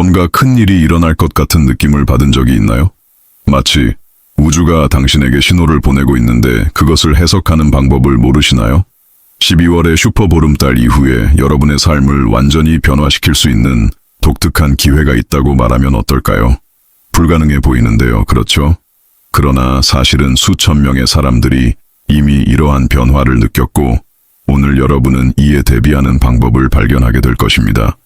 뭔가 큰 일이 일어날 것 같은 느낌을 받은 적이 있나요? 마치 우주가 당신에게 신호를 보내고 있는데 그것을 해석하는 방법을 모르시나요? 12월의 슈퍼 보름달 이후에 여러분의 삶을 완전히 변화시킬 수 있는 독특한 기회가 있다고 말하면 어떨까요? 불가능해 보이는데요, 그렇죠? 그러나 사실은 수천 명의 사람들이 이미 이러한 변화를 느꼈고 오늘 여러분은 이에 대비하는 방법을 발견하게 될 것입니다.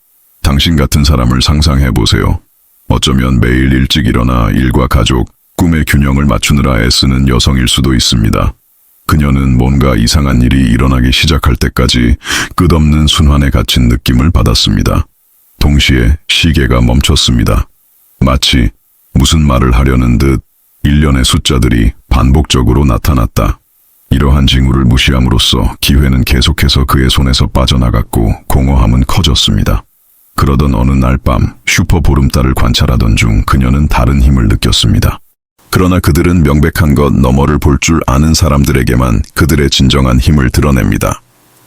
당신 같은 사람을 상상해 보세요. 어쩌면 매일 일찍 일어나 일과 가족, 꿈의 균형을 맞추느라 애쓰는 여성일 수도 있습니다. 그녀는 뭔가 이상한 일이 일어나기 시작할 때까지 끝없는 순환에 갇힌 느낌을 받았습니다. 동시에 시계가 멈췄습니다. 마치 무슨 말을 하려는 듯 일련의 숫자들이 반복적으로 나타났다. 이러한 징후를 무시함으로써 기회는 계속해서 그의 손에서 빠져나갔고 공허함은 커졌습니다. 그러던 어느 날 밤 슈퍼 보름달을 관찰하던 중 그녀는 다른 힘을 느꼈습니다. 그러나 그들은 명백한 것 너머를 볼 줄 아는 사람들에게만 그들의 진정한 힘을 드러냅니다.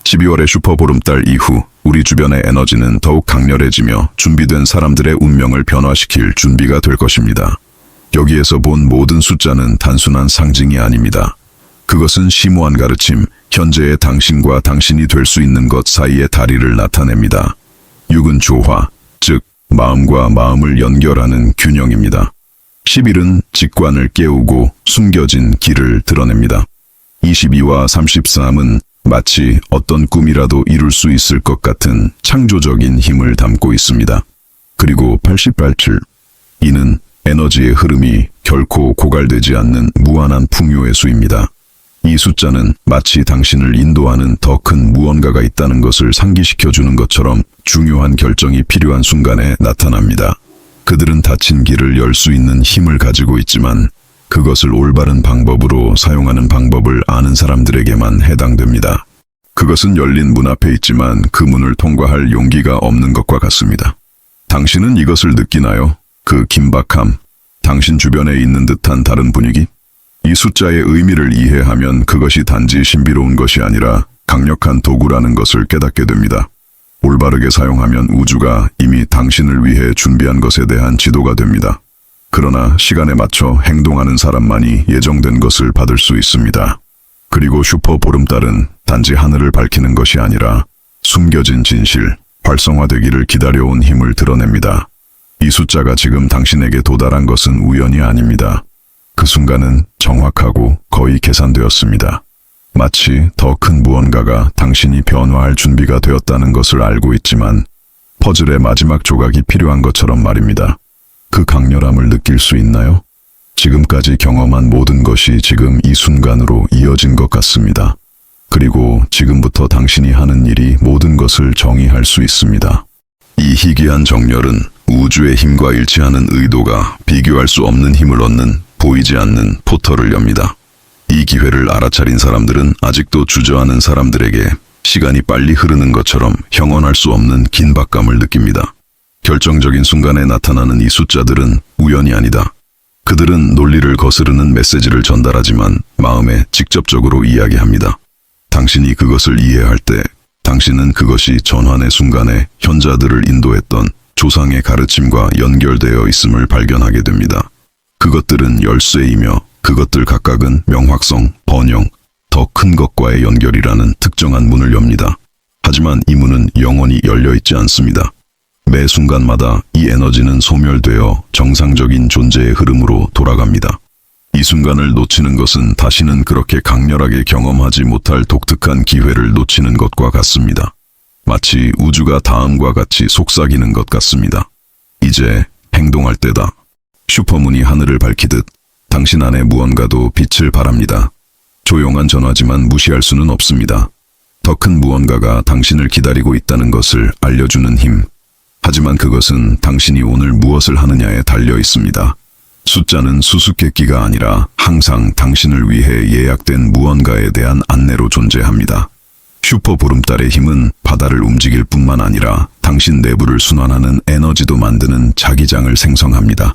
12월의 슈퍼 보름달 이후 우리 주변의 에너지는 더욱 강렬해지며 준비된 사람들의 운명을 변화시킬 준비가 될 것입니다. 여기에서 본 모든 숫자는 단순한 상징이 아닙니다. 그것은 심오한 가르침, 현재의 당신과 당신이 될 수 있는 것 사이의 다리를 나타냅니다. 6은 조화, 즉 마음과 마음을 연결하는 균형입니다. 11은 직관을 깨우고 숨겨진 길을 드러냅니다. 22와 33은 마치 어떤 꿈이라도 이룰 수 있을 것 같은 창조적인 힘을 담고 있습니다. 그리고 88줄, 이는 에너지의 흐름이 결코 고갈되지 않는 무한한 풍요의 수입니다. 이 숫자는 마치 당신을 인도하는 더 큰 무언가가 있다는 것을 상기시켜 주는 것처럼 중요한 결정이 필요한 순간에 나타납니다. 그들은 닫힌 길을 열 수 있는 힘을 가지고 있지만 그것을 올바른 방법으로 사용하는 방법을 아는 사람들에게만 해당됩니다. 그것은 열린 문 앞에 있지만 그 문을 통과할 용기가 없는 것과 같습니다. 당신은 이것을 느끼나요? 그 긴박함, 당신 주변에 있는 듯한 다른 분위기? 이 숫자의 의미를 이해하면 그것이 단지 신비로운 것이 아니라 강력한 도구라는 것을 깨닫게 됩니다. 올바르게 사용하면 우주가 이미 당신을 위해 준비한 것에 대한 지도가 됩니다. 그러나 시간에 맞춰 행동하는 사람만이 예정된 것을 받을 수 있습니다. 그리고 슈퍼 보름달은 단지 하늘을 밝히는 것이 아니라 숨겨진 진실, 활성화되기를 기다려온 힘을 드러냅니다. 이 숫자가 지금 당신에게 도달한 것은 우연이 아닙니다. 그 순간은 정확하고 거의 계산되었습니다. 마치 더 큰 무언가가 당신이 변화할 준비가 되었다는 것을 알고 있지만 퍼즐의 마지막 조각이 필요한 것처럼 말입니다. 그 강렬함을 느낄 수 있나요? 지금까지 경험한 모든 것이 지금 이 순간으로 이어진 것 같습니다. 그리고 지금부터 당신이 하는 일이 모든 것을 정의할 수 있습니다. 이 희귀한 정렬은 우주의 힘과 일치하는 의도가 비교할 수 없는 힘을 얻는 보이지 않는 포털을 엽니다. 이 기회를 알아차린 사람들은 아직도 주저하는 사람들에게 시간이 빨리 흐르는 것처럼 형언할 수 없는 긴박감을 느낍니다. 결정적인 순간에 나타나는 이 숫자들은 우연이 아니다. 그들은 논리를 거스르는 메시지를 전달하지만 마음에 직접적으로 이야기합니다. 당신이 그것을 이해할 때 당신은 그것이 전환의 순간에 현자들을 인도했던 조상의 가르침과 연결되어 있음을 발견하게 됩니다. 그것들은 열쇠이며 그것들 각각은 명확성, 번영, 더 큰 것과의 연결이라는 특정한 문을 엽니다. 하지만 이 문은 영원히 열려 있지 않습니다. 매 순간마다 이 에너지는 소멸되어 정상적인 존재의 흐름으로 돌아갑니다. 이 순간을 놓치는 것은 다시는 그렇게 강렬하게 경험하지 못할 독특한 기회를 놓치는 것과 같습니다. 마치 우주가 다음과 같이 속삭이는 것 같습니다. 이제 행동할 때다. 슈퍼문이 하늘을 밝히듯 당신 안에 무언가도 빛을 발합니다. 조용한 전화지만 무시할 수는 없습니다. 더 큰 무언가가 당신을 기다리고 있다는 것을 알려주는 힘. 하지만 그것은 당신이 오늘 무엇을 하느냐에 달려 있습니다. 숫자는 수수께끼가 아니라 항상 당신을 위해 예약된 무언가에 대한 안내로 존재합니다. 슈퍼 보름달의 힘은 바다를 움직일 뿐만 아니라 당신 내부를 순환하는 에너지도 만드는 자기장을 생성합니다.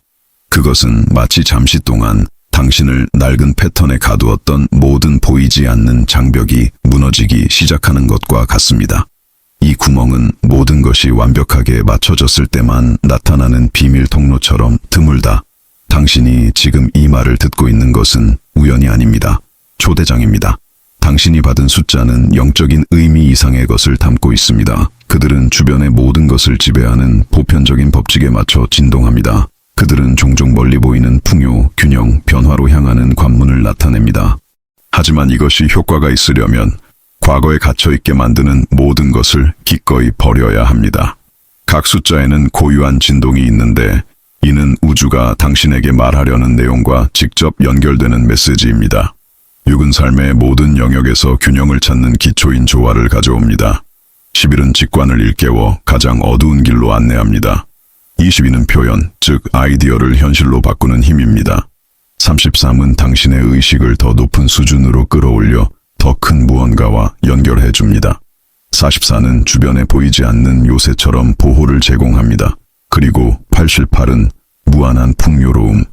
그것은 마치 잠시 동안 당신을 낡은 패턴에 가두었던 모든 보이지 않는 장벽이 무너지기 시작하는 것과 같습니다. 이 구멍은 모든 것이 완벽하게 맞춰졌을 때만 나타나는 비밀 통로처럼 드물다. 당신이 지금 이 말을 듣고 있는 것은 우연이 아닙니다. 초대장입니다. 당신이 받은 숫자는 영적인 의미 이상의 것을 담고 있습니다. 그들은 주변의 모든 것을 지배하는 보편적인 법칙에 맞춰 진동합니다. 그들은 종종 멀리 보이는 풍요, 균형, 변화로 향하는 관문을 나타냅니다. 하지만 이것이 효과가 있으려면 과거에 갇혀있게 만드는 모든 것을 기꺼이 버려야 합니다. 각 숫자에는 고유한 진동이 있는데 이는 우주가 당신에게 말하려는 내용과 직접 연결되는 메시지입니다. 육은 삶의 모든 영역에서 균형을 찾는 기초인 조화를 가져옵니다. 11은 직관을 일깨워 가장 어두운 길로 안내합니다. 22는 표현, 즉 아이디어를 현실로 바꾸는 힘입니다. 33은 당신의 의식을 더 높은 수준으로 끌어올려 더 큰 무언가와 연결해 줍니다. 44는 주변에 보이지 않는 요새처럼 보호를 제공합니다. 그리고 88은 무한한 풍요로움,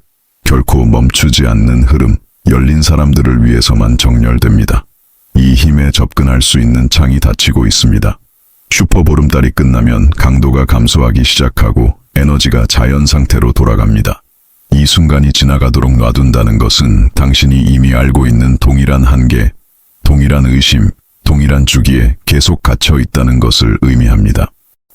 결코 멈추지 않는 흐름, 열린 사람들을 위해서만 정렬됩니다. 이 힘에 접근할 수 있는 창이 닫히고 있습니다. 슈퍼 보름달이 끝나면 강도가 감소하기 시작하고 에너지가 자연 상태로 돌아갑니다. 이 순간이 지나가도록 놔둔다는 것은 당신이 이미 알고 있는 동일한 한계, 동일한 의심, 동일한 주기에 계속 갇혀 있다는 것을 의미합니다.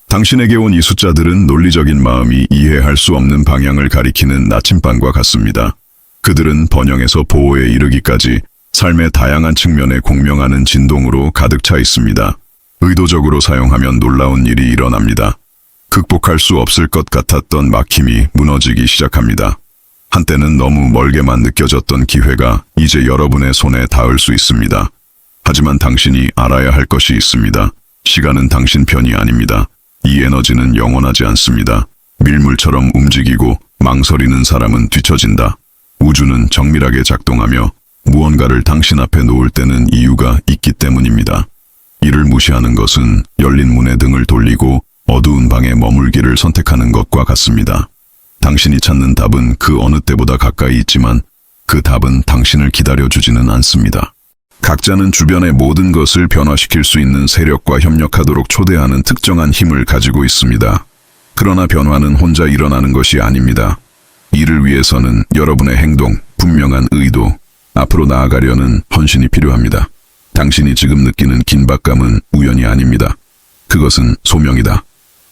당신에게 온 이 숫자들은 논리적인 마음이 이해할 수 없는 방향을 가리키는 나침반과 같습니다. 그들은 번영에서 보호에 이르기까지 삶의 다양한 측면에 공명하는 진동으로 가득 차 있습니다. 의도적으로 사용하면 놀라운 일이 일어납니다. 극복할 수 없을 것 같았던 막힘이 무너지기 시작합니다. 한때는 너무 멀게만 느껴졌던 기회가 이제 여러분의 손에 닿을 수 있습니다. 하지만 당신이 알아야 할 것이 있습니다. 시간은 당신 편이 아닙니다. 이 에너지는 영원하지 않습니다. 밀물처럼 움직이고 망설이는 사람은 뒤처진다. 우주는 정밀하게 작동하며 무언가를 당신 앞에 놓을 때는 이유가 있기 때문입니다. 이를 무시하는 것은 열린 문에 등을 돌리고 어두운 방에 머물기를 선택하는 것과 같습니다. 당신이 찾는 답은 그 어느 때보다 가까이 있지만 그 답은 당신을 기다려주지는 않습니다. 각자는 주변의 모든 것을 변화시킬 수 있는 세력과 협력하도록 초대하는 특정한 힘을 가지고 있습니다. 그러나 변화는 혼자 일어나는 것이 아닙니다. 이를 위해서는 여러분의 행동, 분명한 의도, 앞으로 나아가려는 헌신이 필요합니다. 당신이 지금 느끼는 긴박감은 우연이 아닙니다. 그것은 소명이다.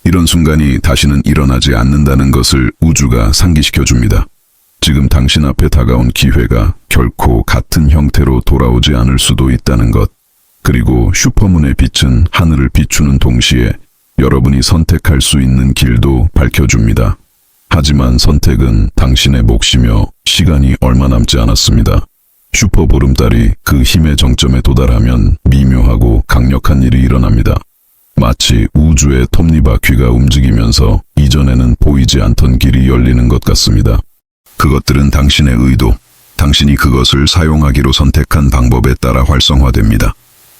이런 순간이 다시는 일어나지 않는다는 것을 우주가 상기시켜 줍니다. 지금 당신 앞에 다가온 기회가 결코 같은 형태로 돌아오지 않을 수도 있다는 것. 그리고 슈퍼문의 빛은 하늘을 비추는 동시에 여러분이 선택할 수 있는 길도 밝혀줍니다. 하지만 선택은 당신의 몫이며 시간이 얼마 남지 않았습니다. 슈퍼 보름달이 그 힘의 정점에 도달하면 미묘하고 강력한 일이 일어납니다. 마치 우주의 톱니바퀴가 움직이면서 이전에는 보이지 않던 길이 열리는 것 같습니다. 그것들은 당신의 의도, 당신이 그것을 사용하기로 선택한 방법에 따라 활성화됩니다.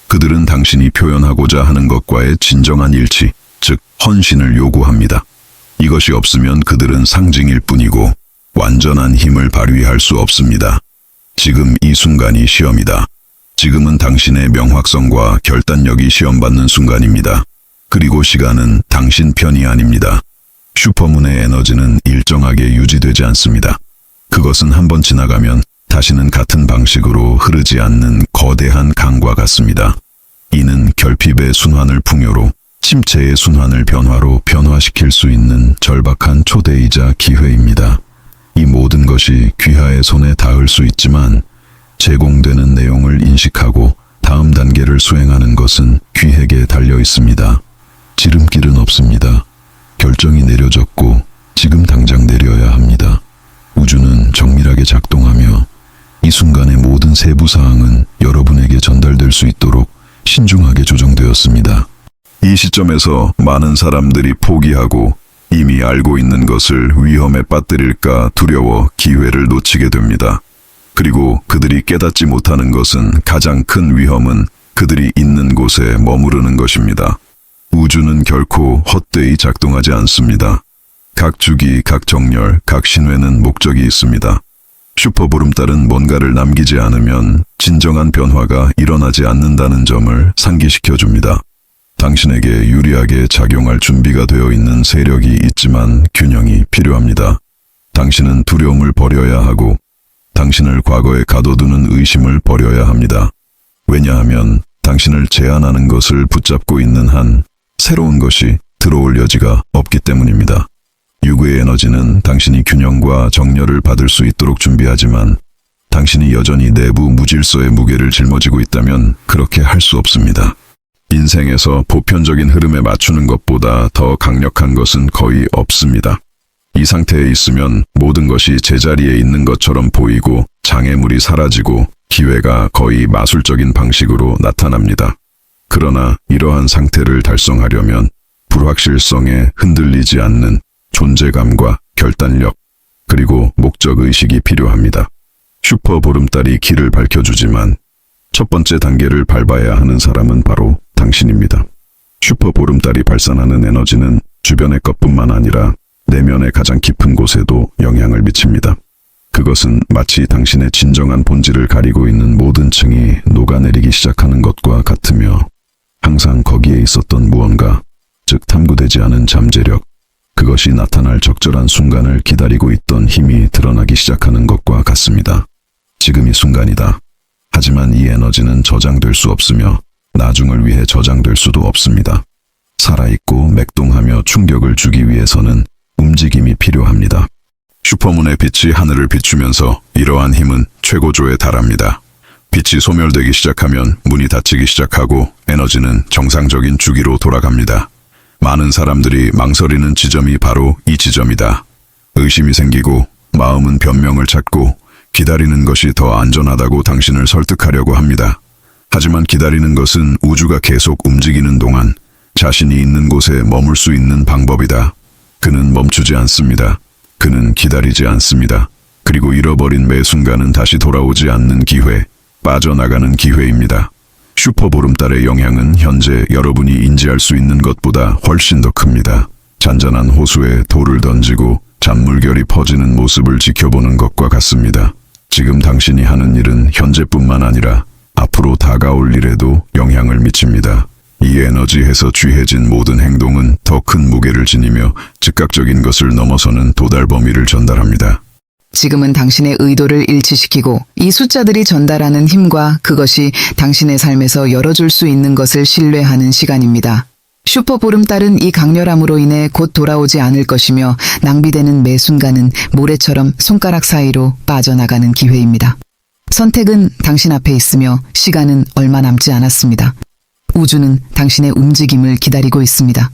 그들은 당신이 표현하고자 하는 것과의 진정한 일치, 즉 헌신을 요구합니다. 이것이 없으면 그들은 상징일 뿐이고 완전한 힘을 발휘할 수 없습니다. 지금 이 순간이 시험이다. 지금은 당신의 명확성과 결단력이 시험받는 순간입니다. 그리고 시간은 당신 편이 아닙니다. 슈퍼문의 에너지는 일정하게 유지되지 않습니다. 그것은 한번 지나가면 다시는 같은 방식으로 흐르지 않는 거대한 강과 같습니다. 이는 결핍의 순환을 풍요로, 침체의 순환을 변화로 변화시킬 수 있는 절박한 초대이자 기회입니다. 이 모든 것이 귀하의 손에 닿을 수 있지만 제공되는 내용을 인식하고 다음 단계를 수행하는 것은 귀에게 달려 있습니다. 지름길은 없습니다. 결정이 내려졌고 지금 당장 내려야 합니다. 우주는 정밀하게 작동하며 이 순간의 모든 세부 사항은 여러분에게 전달될 수 있도록 신중하게 조정되었습니다. 이 시점에서 많은 사람들이 포기하고 이미 알고 있는 것을 위험에 빠뜨릴까 두려워 기회를 놓치게 됩니다. 그리고 그들이 깨닫지 못하는 것은 가장 큰 위험은 그들이 있는 곳에 머무르는 것입니다. 우주는 결코 헛되이 작동하지 않습니다. 각 주기, 각 정렬, 각 신회는 목적이 있습니다. 슈퍼 보름달은 뭔가를 남기지 않으면 진정한 변화가 일어나지 않는다는 점을 상기시켜 줍니다. 당신에게 유리하게 작용할 준비가 되어 있는 세력이 있지만 균형이 필요합니다. 당신은 두려움을 버려야 하고 당신을 과거에 가둬두는 의심을 버려야 합니다. 왜냐하면 당신을 제한하는 것을 붙잡고 있는 한 새로운 것이 들어올 여지가 없기 때문입니다. 유구의 에너지는 당신이 균형과 정렬을 받을 수 있도록 준비하지만 당신이 여전히 내부 무질서의 무게를 짊어지고 있다면 그렇게 할 수 없습니다. 인생에서 보편적인 흐름에 맞추는 것보다 더 강력한 것은 거의 없습니다. 이 상태에 있으면 모든 것이 제자리에 있는 것처럼 보이고 장애물이 사라지고 기회가 거의 마술적인 방식으로 나타납니다. 그러나 이러한 상태를 달성하려면 불확실성에 흔들리지 않는 존재감과 결단력, 그리고 목적 의식이 필요합니다. 슈퍼 보름달이 길을 밝혀주지만 첫 번째 단계를 밟아야 하는 사람은 바로 당신입니다. 슈퍼 보름달이 발산하는 에너지는 주변의 것뿐만 아니라 내면의 가장 깊은 곳에도 영향을 미칩니다. 그것은 마치 당신의 진정한 본질을 가리고 있는 모든 층이 녹아내리기 시작하는 것과 같으며 항상 거기에 있었던 무언가, 즉 탐구되지 않은 잠재력, 그것이 나타날 적절한 순간을 기다리고 있던 힘이 드러나기 시작하는 것과 같습니다. 지금 이 순간이다. 하지만 이 에너지는 저장될 수 없으며 나중을 위해 저장될 수도 없습니다. 살아있고 맥동하며 충격을 주기 위해서는 움직임이 필요합니다. 슈퍼문의 빛이 하늘을 비추면서 이러한 힘은 최고조에 달합니다. 빛이 소멸되기 시작하면 문이 닫히기 시작하고 에너지는 정상적인 주기로 돌아갑니다. 많은 사람들이 망설이는 지점이 바로 이 지점이다. 의심이 생기고 마음은 변명을 찾고 기다리는 것이 더 안전하다고 당신을 설득하려고 합니다. 하지만 기다리는 것은 우주가 계속 움직이는 동안 자신이 있는 곳에 머물 수 있는 방법이다. 그는 멈추지 않습니다. 그는 기다리지 않습니다. 그리고 잃어버린 매 순간은 다시 돌아오지 않는 기회, 빠져나가는 기회입니다. 슈퍼 보름달의 영향은 현재 여러분이 인지할 수 있는 것보다 훨씬 더 큽니다. 잔잔한 호수에 돌을 던지고 잔물결이 퍼지는 모습을 지켜보는 것과 같습니다. 지금 당신이 하는 일은 현재뿐만 아니라 앞으로 다가올 일에도 영향을 미칩니다. 이 에너지에서 취해진 모든 행동은 더 큰 무게를 지니며 즉각적인 것을 넘어서는 도달 범위를 전달합니다. 지금은 당신의 의도를 일치시키고 이 숫자들이 전달하는 힘과 그것이 당신의 삶에서 열어줄 수 있는 것을 신뢰하는 시간입니다. 슈퍼 보름달은 이 강렬함으로 인해 곧 돌아오지 않을 것이며 낭비되는 매 순간은 모래처럼 손가락 사이로 빠져나가는 기회입니다. 선택은 당신 앞에 있으며 시간은 얼마 남지 않았습니다. 우주는 당신의 움직임을 기다리고 있습니다.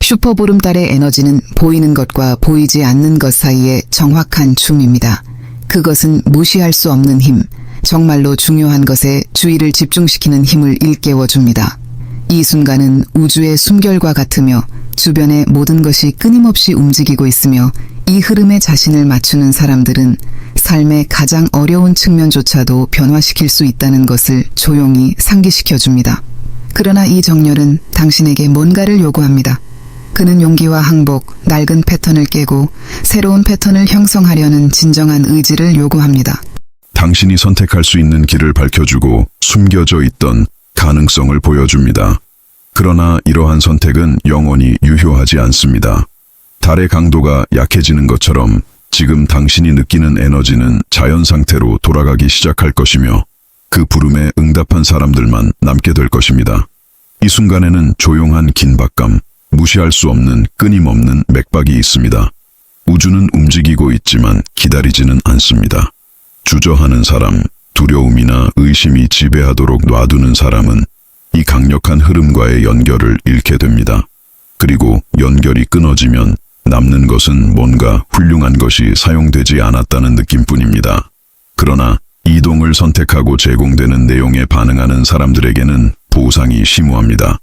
슈퍼 보름달의 에너지는 보이는 것과 보이지 않는 것 사이의 정확한 춤입니다. 그것은 무시할 수 없는 힘, 정말로 중요한 것에 주의를 집중시키는 힘을 일깨워 줍니다. 이 순간은 우주의 숨결과 같으며 주변의 모든 것이 끊임없이 움직이고 있으며 이 흐름에 자신을 맞추는 사람들은 삶의 가장 어려운 측면조차도 변화시킬 수 있다는 것을 조용히 상기시켜 줍니다. 그러나 이 정렬은 당신에게 뭔가를 요구합니다. 그는 용기와 항복, 낡은 패턴을 깨고 새로운 패턴을 형성하려는 진정한 의지를 요구합니다. 당신이 선택할 수 있는 길을 밝혀주고 숨겨져 있던 가능성을 보여줍니다. 그러나 이러한 선택은 영원히 유효하지 않습니다. 달의 강도가 약해지는 것처럼 지금 당신이 느끼는 에너지는 자연 상태로 돌아가기 시작할 것이며 그 부름에 응답한 사람들만 남게 될 것입니다. 이 순간에는 조용한 긴박감, 무시할 수 없는 끊임없는 맥박이 있습니다. 우주는 움직이고 있지만 기다리지는 않습니다. 주저하는 사람, 두려움이나 의심이 지배하도록 놔두는 사람은 이 강력한 흐름과의 연결을 잃게 됩니다. 그리고 연결이 끊어지면 남는 것은 뭔가 훌륭한 것이 사용되지 않았다는 느낌뿐입니다. 그러나 이동을 선택하고 제공되는 내용에 반응하는 사람들에게는 보상이 심오합니다.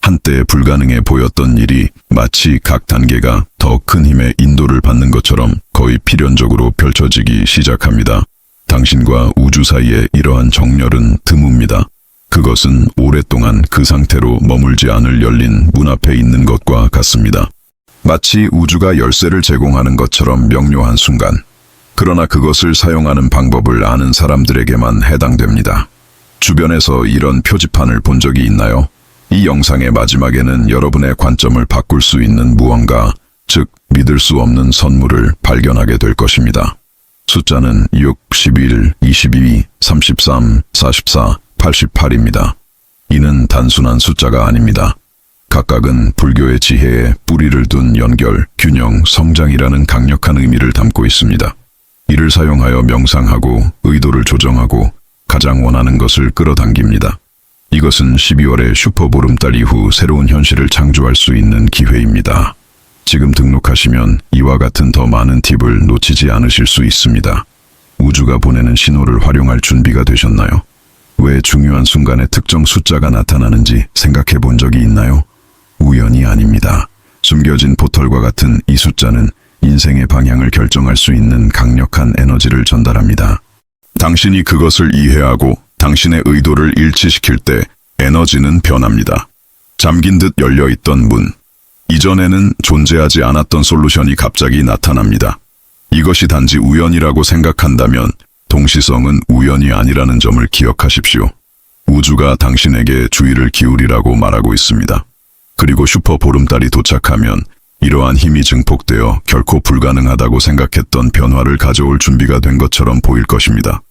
한때 불가능해 보였던 일이 마치 각 단계가 더 큰 힘의 인도를 받는 것처럼 거의 필연적으로 펼쳐지기 시작합니다. 당신과 우주 사이의 이러한 정렬은 드뭅니다. 그것은 오랫동안 그 상태로 머물지 않을 열린 문 앞에 있는 것과 같습니다. 마치 우주가 열쇠를 제공하는 것처럼 명료한 순간. 그러나 그것을 사용하는 방법을 아는 사람들에게만 해당됩니다. 주변에서 이런 표지판을 본 적이 있나요? 이 영상의 마지막에는 여러분의 관점을 바꿀 수 있는 무언가, 즉 믿을 수 없는 선물을 발견하게 될 것입니다. 숫자는 6, 11, 22, 33, 44, 88입니다. 이는 단순한 숫자가 아닙니다. 각각은 불교의 지혜에 뿌리를 둔 연결, 균형, 성장이라는 강력한 의미를 담고 있습니다. 이를 사용하여 명상하고 의도를 조정하고 가장 원하는 것을 끌어당깁니다. 이것은 12월의 슈퍼보름달 이후 새로운 현실을 창조할 수 있는 기회입니다. 지금 등록하시면 이와 같은 더 많은 팁을 놓치지 않으실 수 있습니다. 우주가 보내는 신호를 활용할 준비가 되셨나요? 왜 중요한 순간에 특정 숫자가 나타나는지 생각해 본 적이 있나요? 우연이 아닙니다. 숨겨진 포털과 같은 이 숫자는 인생의 방향을 결정할 수 있는 강력한 에너지를 전달합니다. 당신이 그것을 이해하고 당신의 의도를 일치시킬 때 에너지는 변합니다. 잠긴 듯 열려있던 문. 이전에는 존재하지 않았던 솔루션이 갑자기 나타납니다. 이것이 단지 우연이라고 생각한다면 동시성은 우연이 아니라는 점을 기억하십시오. 우주가 당신에게 주의를 기울이라고 말하고 있습니다. 그리고 슈퍼 보름달이 도착하면 이러한 힘이 증폭되어 결코 불가능하다고 생각했던 변화를 가져올 준비가 된 것처럼 보일 것입니다.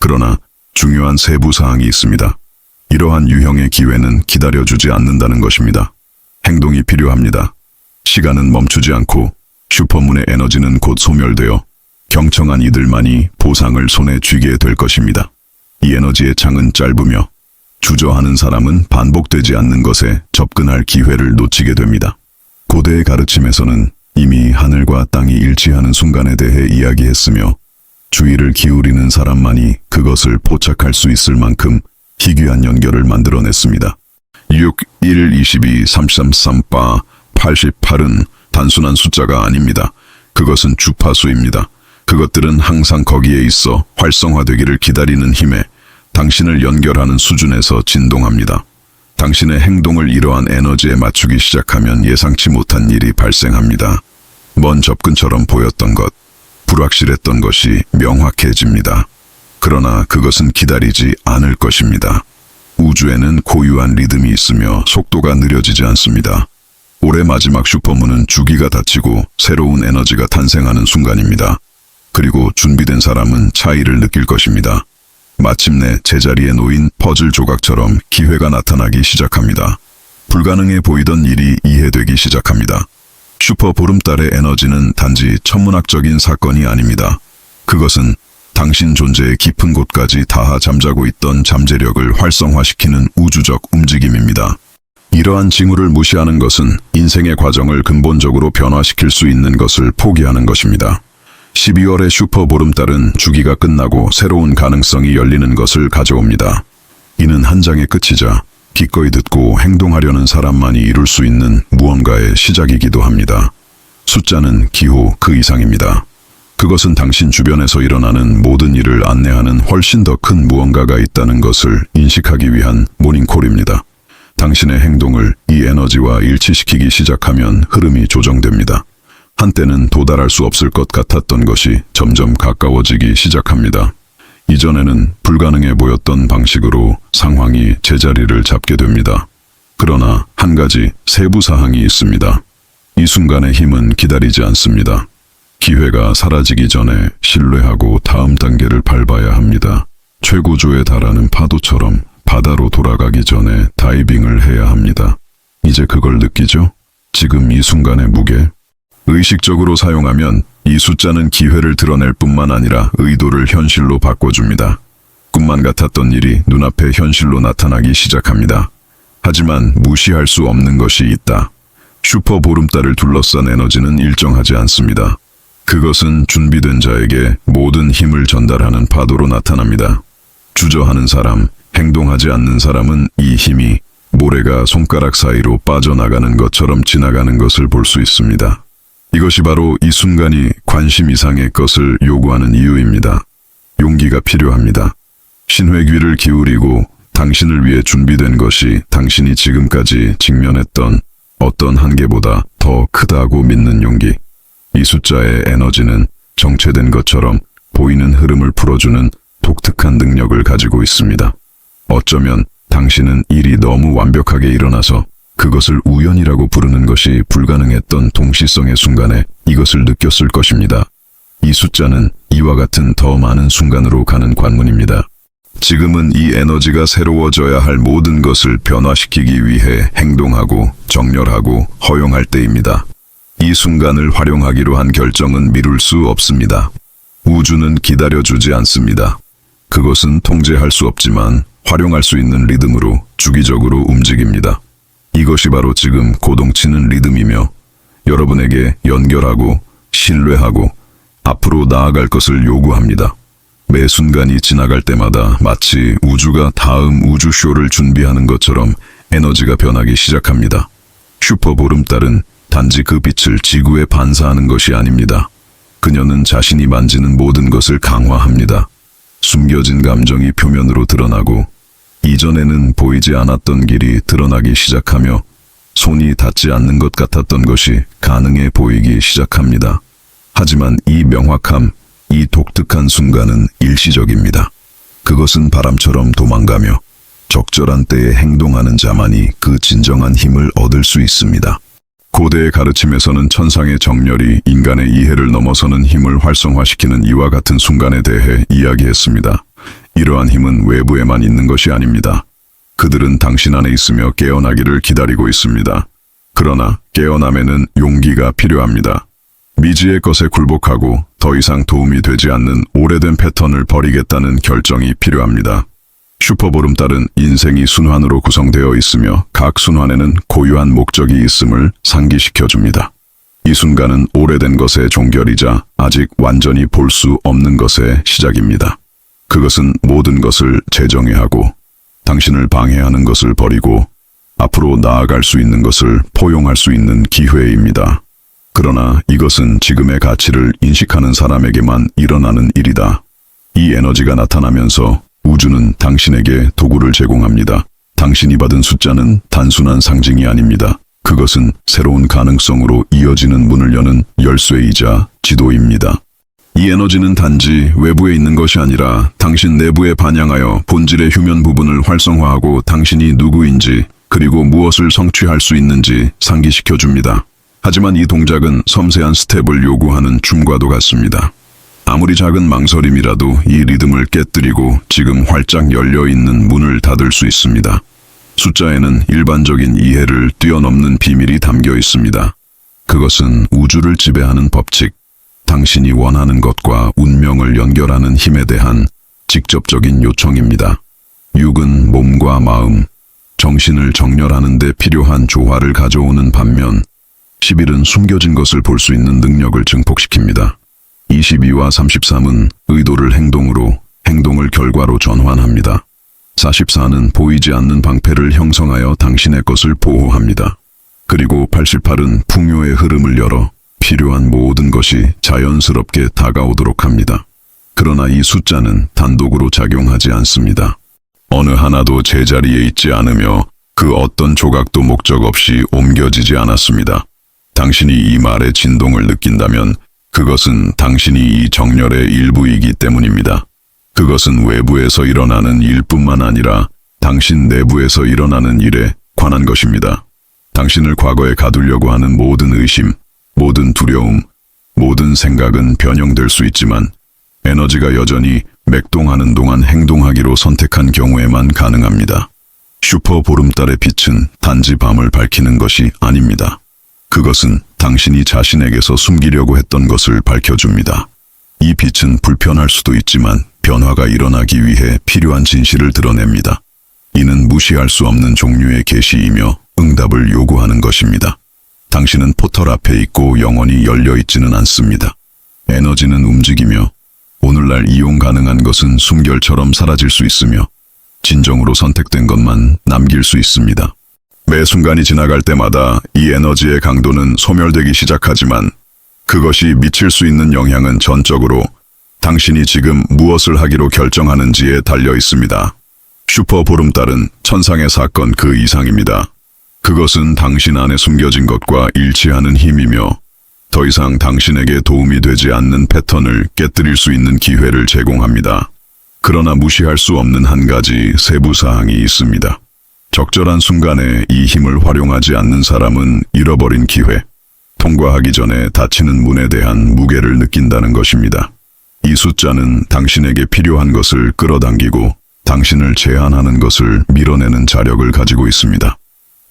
그러나 중요한 세부 사항이 있습니다. 이러한 유형의 기회는 기다려주지 않는다는 것입니다. 행동이 필요합니다. 시간은 멈추지 않고 슈퍼문의 에너지는 곧 소멸되어 경청한 이들만이 보상을 손에 쥐게 될 것입니다. 이 에너지의 창은 짧으며 주저하는 사람은 반복되지 않는 것에 접근할 기회를 놓치게 됩니다. 고대의 가르침에서는 이미 하늘과 땅이 일치하는 순간에 대해 이야기했으며 주의를 기울이는 사람만이 그것을 포착할 수 있을 만큼 희귀한 연결을 만들어냈습니다. 6, 1, 22, 33, 38, 88은 단순한 숫자가 아닙니다. 그것은 주파수입니다. 그것들은 항상 거기에 있어 활성화되기를 기다리는 힘에 당신을 연결하는 수준에서 진동합니다. 당신의 행동을 이러한 에너지에 맞추기 시작하면 예상치 못한 일이 발생합니다. 먼 접근처럼 보였던 것, 불확실했던 것이 명확해집니다. 그러나 그것은 기다리지 않을 것입니다. 우주에는 고유한 리듬이 있으며 속도가 느려지지 않습니다. 올해 마지막 슈퍼문은 주기가 닫히고 새로운 에너지가 탄생하는 순간입니다. 그리고 준비된 사람은 차이를 느낄 것입니다. 마침내 제자리에 놓인 퍼즐 조각처럼 기회가 나타나기 시작합니다. 불가능해 보이던 일이 이해되기 시작합니다. 슈퍼 보름달의 에너지는 단지 천문학적인 사건이 아닙니다. 그것은 당신 존재의 깊은 곳까지 닿아 잠자고 있던 잠재력을 활성화시키는 우주적 움직임입니다. 이러한 징후를 무시하는 것은 인생의 과정을 근본적으로 변화시킬 수 있는 것을 포기하는 것입니다. 12월의 슈퍼 보름달은 주기가 끝나고 새로운 가능성이 열리는 것을 가져옵니다. 이는 한 장의 끝이자 기꺼이 듣고 행동하려는 사람만이 이룰 수 있는 무언가의 시작이기도 합니다. 숫자는 기호 그 이상입니다. 그것은 당신 주변에서 일어나는 모든 일을 안내하는 훨씬 더 큰 무언가가 있다는 것을 인식하기 위한 모닝콜입니다. 당신의 행동을 이 에너지와 일치시키기 시작하면 흐름이 조정됩니다. 한때는 도달할 수 없을 것 같았던 것이 점점 가까워지기 시작합니다. 이전에는 불가능해 보였던 방식으로 상황이 제자리를 잡게 됩니다. 그러나 한 가지 세부 사항이 있습니다. 이 순간의 힘은 기다리지 않습니다. 기회가 사라지기 전에 신뢰하고 다음 단계를 밟아야 합니다. 최고조에 달하는 파도처럼 바다로 돌아가기 전에 다이빙을 해야 합니다. 이제 그걸 느끼죠? 지금 이 순간의 무게? 의식적으로 사용하면 이 숫자는 기회를 드러낼 뿐만 아니라 의도를 현실로 바꿔줍니다. 꿈만 같았던 일이 눈앞에 현실로 나타나기 시작합니다. 하지만 무시할 수 없는 것이 있다. 슈퍼 보름달을 둘러싼 에너지는 일정하지 않습니다. 그것은 준비된 자에게 모든 힘을 전달하는 파도로 나타납니다. 주저하는 사람, 행동하지 않는 사람은 이 힘이 모래가 손가락 사이로 빠져나가는 것처럼 지나가는 것을 볼 수 있습니다. 이것이 바로 이 순간이 관심 이상의 것을 요구하는 이유입니다. 용기가 필요합니다. 신회 귀를 기울이고 당신을 위해 준비된 것이 당신이 지금까지 직면했던 어떤 한계보다 더 크다고 믿는 용기. 이 숫자의 에너지는 정체된 것처럼 보이는 흐름을 풀어주는 독특한 능력을 가지고 있습니다. 어쩌면 당신은 일이 너무 완벽하게 일어나서 그것을 우연이라고 부르는 것이 불가능했던 동시성의 순간에 이것을 느꼈을 것입니다. 이 숫자는 이와 같은 더 많은 순간으로 가는 관문입니다. 지금은 이 에너지가 새로워져야 할 모든 것을 변화시키기 위해 행동하고 정렬하고 허용할 때입니다. 이 순간을 활용하기로 한 결정은 미룰 수 없습니다. 우주는 기다려주지 않습니다. 그것은 통제할 수 없지만 활용할 수 있는 리듬으로 주기적으로 움직입니다. 이것이 바로 지금 고동치는 리듬이며 여러분에게 연결하고 신뢰하고 앞으로 나아갈 것을 요구합니다. 매 순간이 지나갈 때마다 마치 우주가 다음 우주쇼를 준비하는 것처럼 에너지가 변하기 시작합니다. 슈퍼 보름달은 단지 그 빛을 지구에 반사하는 것이 아닙니다. 그녀는 자신이 만지는 모든 것을 강화합니다. 숨겨진 감정이 표면으로 드러나고 이전에는 보이지 않았던 길이 드러나기 시작하며 손이 닿지 않는 것 같았던 것이 가능해 보이기 시작합니다. 하지만 이 명확함, 이 독특한 순간은 일시적입니다. 그것은 바람처럼 도망가며 적절한 때에 행동하는 자만이 그 진정한 힘을 얻을 수 있습니다. 고대의 가르침에서는 천상의 정렬이 인간의 이해를 넘어서는 힘을 활성화시키는 이와 같은 순간에 대해 이야기했습니다. 이러한 힘은 외부에만 있는 것이 아닙니다. 그들은 당신 안에 있으며 깨어나기를 기다리고 있습니다. 그러나 깨어남에는 용기가 필요합니다. 미지의 것에 굴복하고 더 이상 도움이 되지 않는 오래된 패턴을 버리겠다는 결정이 필요합니다. 슈퍼보름달은 인생이 순환으로 구성되어 있으며 각 순환에는 고유한 목적이 있음을 상기시켜 줍니다. 이 순간은 오래된 것의 종결이자 아직 완전히 볼 수 없는 것의 시작입니다. 그것은 모든 것을 재정의하고 당신을 방해하는 것을 버리고 앞으로 나아갈 수 있는 것을 포용할 수 있는 기회입니다. 그러나 이것은 지금의 가치를 인식하는 사람에게만 일어나는 일이다. 이 에너지가 나타나면서 우주는 당신에게 도구를 제공합니다. 당신이 받은 숫자는 단순한 상징이 아닙니다. 그것은 새로운 가능성으로 이어지는 문을 여는 열쇠이자 지도입니다. 이 에너지는 단지 외부에 있는 것이 아니라 당신 내부에 반영하여 본질의 휴면 부분을 활성화하고 당신이 누구인지 그리고 무엇을 성취할 수 있는지 상기시켜 줍니다. 하지만 이 동작은 섬세한 스텝을 요구하는 춤과도 같습니다. 아무리 작은 망설임이라도 이 리듬을 깨뜨리고 지금 활짝 열려 있는 문을 닫을 수 있습니다. 숫자에는 일반적인 이해를 뛰어넘는 비밀이 담겨 있습니다. 그것은 우주를 지배하는 법칙, 당신이 원하는 것과 운명을 연결하는 힘에 대한 직접적인 요청입니다. 6은 몸과 마음, 정신을 정렬하는 데 필요한 조화를 가져오는 반면 11은 숨겨진 것을 볼 수 있는 능력을 증폭시킵니다. 22와 33은 의도를 행동으로, 행동을 결과로 전환합니다. 44는 보이지 않는 방패를 형성하여 당신의 것을 보호합니다. 그리고 88은 풍요의 흐름을 열어 필요한 모든 것이 자연스럽게 다가오도록 합니다. 그러나 이 숫자는 단독으로 작용하지 않습니다. 어느 하나도 제자리에 있지 않으며 그 어떤 조각도 목적 없이 옮겨지지 않았습니다. 당신이 이 말의 진동을 느낀다면 그것은 당신이 이 정렬의 일부이기 때문입니다. 그것은 외부에서 일어나는 일뿐만 아니라 당신 내부에서 일어나는 일에 관한 것입니다. 당신을 과거에 가두려고 하는 모든 의심, 모든 두려움, 모든 생각은 변형될 수 있지만 에너지가 여전히 맥동하는 동안 행동하기로 선택한 경우에만 가능합니다. 슈퍼 보름달의 빛은 단지 밤을 밝히는 것이 아닙니다. 그것은 당신이 자신에게서 숨기려고 했던 것을 밝혀줍니다. 이 빛은 불편할 수도 있지만 변화가 일어나기 위해 필요한 진실을 드러냅니다. 이는 무시할 수 없는 종류의 계시이며 응답을 요구하는 것입니다. 당신은 포털 앞에 있고 영원히 열려 있지는 않습니다. 에너지는 움직이며 오늘날 이용 가능한 것은 숨결처럼 사라질 수 있으며 진정으로 선택된 것만 남길 수 있습니다. 매 순간이 지나갈 때마다 이 에너지의 강도는 소멸되기 시작하지만 그것이 미칠 수 있는 영향은 전적으로 당신이 지금 무엇을 하기로 결정하는지에 달려 있습니다. 슈퍼 보름달은 천상의 사건 그 이상입니다. 그것은 당신 안에 숨겨진 것과 일치하는 힘이며 더 이상 당신에게 도움이 되지 않는 패턴을 깨뜨릴 수 있는 기회를 제공합니다. 그러나 무시할 수 없는 한 가지 세부 사항이 있습니다. 적절한 순간에 이 힘을 활용하지 않는 사람은 잃어버린 기회, 통과하기 전에 닫히는 문에 대한 무게를 느낀다는 것입니다. 이 숫자는 당신에게 필요한 것을 끌어당기고 당신을 제한하는 것을 밀어내는 자력을 가지고 있습니다.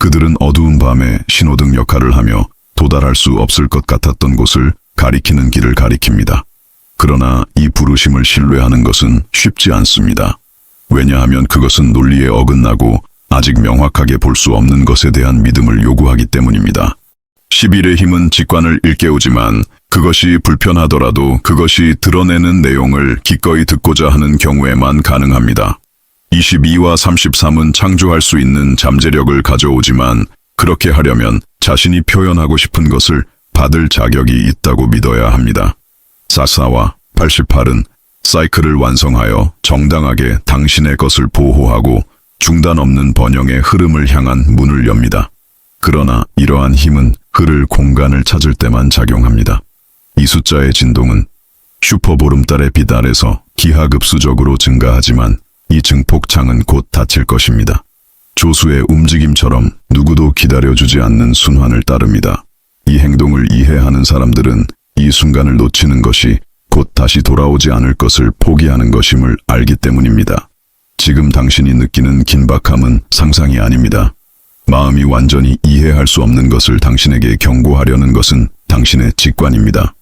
그들은 어두운 밤에 신호등 역할을 하며 도달할 수 없을 것 같았던 곳을 가리키는 길을 가리킵니다. 그러나 이 부르심을 신뢰하는 것은 쉽지 않습니다. 왜냐하면 그것은 논리에 어긋나고 아직 명확하게 볼 수 없는 것에 대한 믿음을 요구하기 때문입니다. 11의 힘은 직관을 일깨우지만 그것이 불편하더라도 그것이 드러내는 내용을 기꺼이 듣고자 하는 경우에만 가능합니다. 22와 33은 창조할 수 있는 잠재력을 가져오지만 그렇게 하려면 자신이 표현하고 싶은 것을 받을 자격이 있다고 믿어야 합니다. 44와 88은 사이클을 완성하여 정당하게 당신의 것을 보호하고 중단 없는 번영의 흐름을 향한 문을 엽니다. 그러나 이러한 힘은 흐를 공간을 찾을 때만 작용합니다. 이 숫자의 진동은 슈퍼보름달의 빛 아래서 기하급수적으로 증가하지만 이 증폭창은 곧 닫힐 것입니다. 조수의 움직임처럼 누구도 기다려주지 않는 순환을 따릅니다. 이 행동을 이해하는 사람들은 이 순간을 놓치는 것이 곧 다시 돌아오지 않을 것을 포기하는 것임을 알기 때문입니다. 지금 당신이 느끼는 긴박함은 상상이 아닙니다. 마음이 완전히 이해할 수 없는 것을 당신에게 경고하려는 것은 당신의 직관입니다.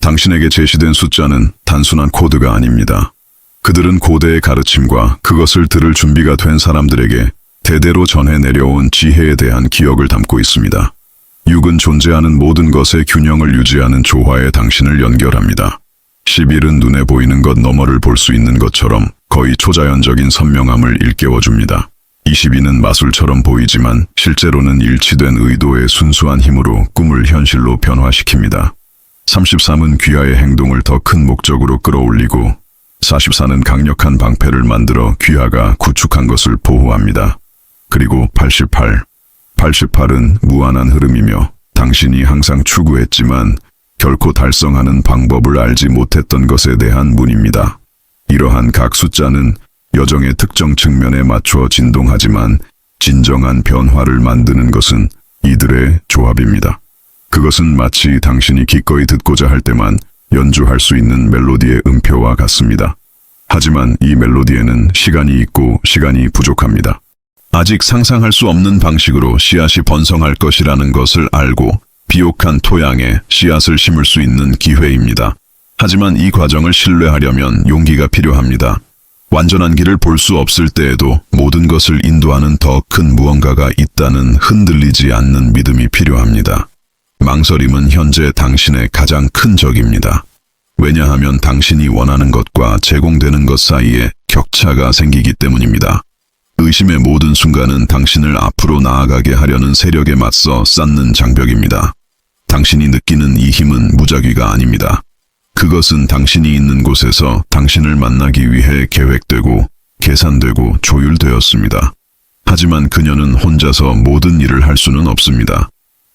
당신에게 제시된 숫자는 단순한 코드가 아닙니다. 그들은 고대의 가르침과 그것을 들을 준비가 된 사람들에게 대대로 전해 내려온 지혜에 대한 기억을 담고 있습니다. 6은 존재하는 모든 것의 균형을 유지하는 조화에 당신을 연결합니다. 11은 눈에 보이는 것 너머를 볼 수 있는 것처럼 거의 초자연적인 선명함을 일깨워줍니다. 22는 마술처럼 보이지만 실제로는 일치된 의도의 순수한 힘으로 꿈을 현실로 변화시킵니다. 33은 귀하의 행동을 더 큰 목적으로 끌어올리고 44는 강력한 방패를 만들어 귀하가 구축한 것을 보호합니다. 그리고 88, 88은 무한한 흐름이며 당신이 항상 추구했지만 결코 달성하는 방법을 알지 못했던 것에 대한 문입니다. 이러한 각 숫자는 여정의 특정 측면에 맞춰 진동하지만 진정한 변화를 만드는 것은 이들의 조합입니다. 그것은 마치 당신이 기꺼이 듣고자 할 때만 연주할 수 있는 멜로디의 음표와 같습니다. 하지만 이 멜로디에는 시간이 있고 시간이 부족합니다. 아직 상상할 수 없는 방식으로 씨앗이 번성할 것이라는 것을 알고 비옥한 토양에 씨앗을 심을 수 있는 기회입니다. 하지만 이 과정을 신뢰하려면 용기가 필요합니다. 완전한 길을 볼 수 없을 때에도 모든 것을 인도하는 더 큰 무언가가 있다는 흔들리지 않는 믿음이 필요합니다. 망설임은 현재 당신의 가장 큰 적입니다. 왜냐하면 당신이 원하는 것과 제공되는 것 사이에 격차가 생기기 때문입니다. 의심의 모든 순간은 당신을 앞으로 나아가게 하려는 세력에 맞서 쌓는 장벽입니다. 당신이 느끼는 이 힘은 무작위가 아닙니다. 그것은 당신이 있는 곳에서 당신을 만나기 위해 계획되고 계산되고 조율되었습니다. 하지만 그녀는 혼자서 모든 일을 할 수는 없습니다.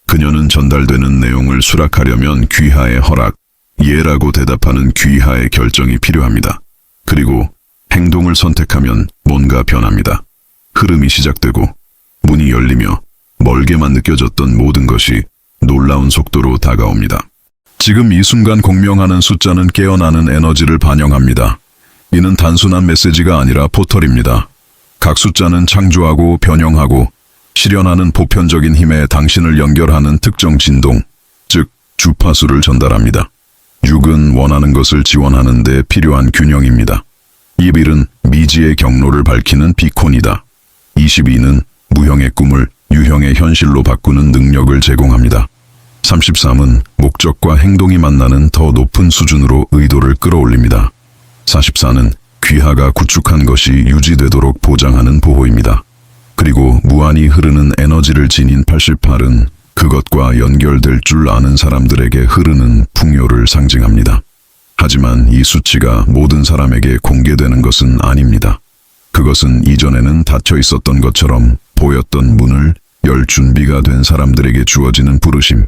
그녀는 전달되는 내용을 수락하려면 귀하의 허락, 예라고 대답하는 귀하의 결정이 필요합니다. 그리고 행동을 선택하면 뭔가 변합니다. 흐름이 시작되고 문이 열리며 멀게만 느껴졌던 모든 것이 놀라운 속도로 다가옵니다. 지금 이 순간 공명하는 숫자는 깨어나는 에너지를 반영합니다. 이는 단순한 메시지가 아니라 포털입니다. 각 숫자는 창조하고 변형하고 실현하는 보편적인 힘에 당신을 연결하는 특정 진동, 즉 주파수를 전달합니다. 6은 원하는 것을 지원하는 데 필요한 균형입니다. 21은 미지의 경로를 밝히는 비콘이다. 22는 무형의 꿈을 유형의 현실로 바꾸는 능력을 제공합니다. 33은 목적과 행동이 만나는 더 높은 수준으로 의도를 끌어올립니다. 44는 귀하가 구축한 것이 유지되도록 보장하는 보호입니다. 그리고 무한히 흐르는 에너지를 지닌 88은 그것과 연결될 줄 아는 사람들에게 흐르는 풍요를 상징합니다. 하지만 이 수치가 모든 사람에게 공개되는 것은 아닙니다. 그것은 이전에는 닫혀 있었던 것처럼 보였던 문을 열 준비가 된 사람들에게 주어지는 부르심,